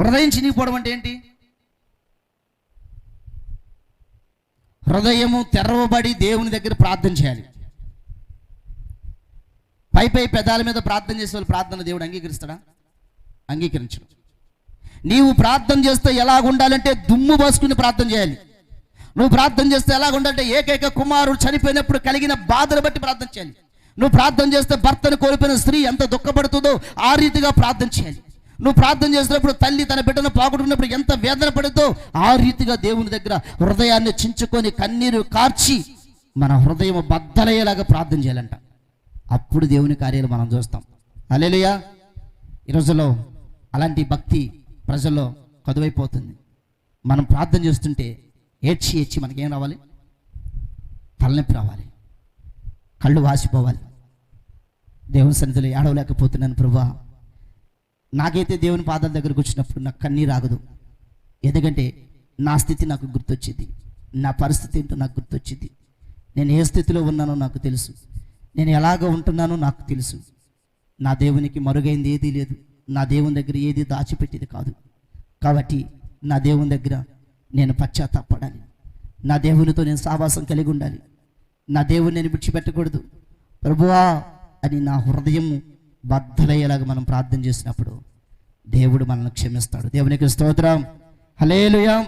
హృదయం చినిగిపోవడం అంటే ఏంటి? హృదయము తెరవబడి దేవుని దగ్గర ప్రార్థన చేయాలి. పై పై పెదాల మీద ప్రార్థన చేసే వాళ్ళు ప్రార్థన దేవుడు అంగీకరిస్తాడా? అంగీకరించడు. నీవు ప్రార్థన చేస్తే ఎలాగ ఉండాలంటే దుమ్ము పోసుకుని ప్రార్థన చేయాలి. నువ్వు ప్రార్థన చేస్తే ఎలాగ ఉండాలంటే ఏకైక కుమారుడు చనిపోయినప్పుడు కలిగిన బాధను బట్టి ప్రార్థన చేయాలి. నువ్వు ప్రార్థన చేస్తే భర్తను కోల్పోయిన స్త్రీ ఎంత దుఃఖపడుతుందో ఆ రీతిగా ప్రార్థన చేయాలి. నువ్వు ప్రార్థన చేసినప్పుడు తల్లి తన బిడ్డను పాకుడున్నప్పుడు ఎంత వేదన పడుతో ఆ రీతిగా దేవుని దగ్గర హృదయాన్ని చించుకొని కన్నీరు కార్చి మన హృదయం బద్దలయ్యేలాగా ప్రార్థన చేయాలంట. అప్పుడు దేవుని కార్యాలు మనం చూస్తాం. అలేలుయా ఈ రోజుల్లో అలాంటి భక్తి ప్రజల్లో కదువైపోతుంది. మనం ప్రార్థన చేస్తుంటే ఏడ్చి ఏడ్చి మనకేం రావాలి? తలనొప్పి రావాలి. కళ్ళు వాసిపోవాలి. దేవుని సన్నిధిలో ఏడవలేకపోతున్నాను ప్రభా. నాకైతే దేవుని పాదాల దగ్గరకు వచ్చినప్పుడు నాకు కన్నీరు ఆగదు. ఎందుకంటే నా స్థితి నాకు గుర్తొచ్చింది. నా పరిస్థితి ఏంటో నాకు గుర్తొచ్చింది. నేను ఏ స్థితిలో ఉన్నానో నాకు తెలుసు. నేను ఎలాగ ఉంటున్నానో నాకు తెలుసు. నా దేవునికి మరుగైంది ఏదీ లేదు. నా దేవుని దగ్గర ఏది దాచిపెట్టేది కాదు. కాబట్టి నా దేవుని దగ్గర నేను పశ్చాత్తాపడాలి. నా దేవునితో నేను సావాసం కలిగి ఉండాలి. నా దేవుని నేను విడిచిపెట్టకూడదు. ప్రభువా అని నా హృదయం బద్దలయ్యేలాగా మనం ప్రార్థన చేసినప్పుడు దేవుడు మనల్ని క్షమిస్తాడు. దేవునికి స్తోత్రం. హలేలుయా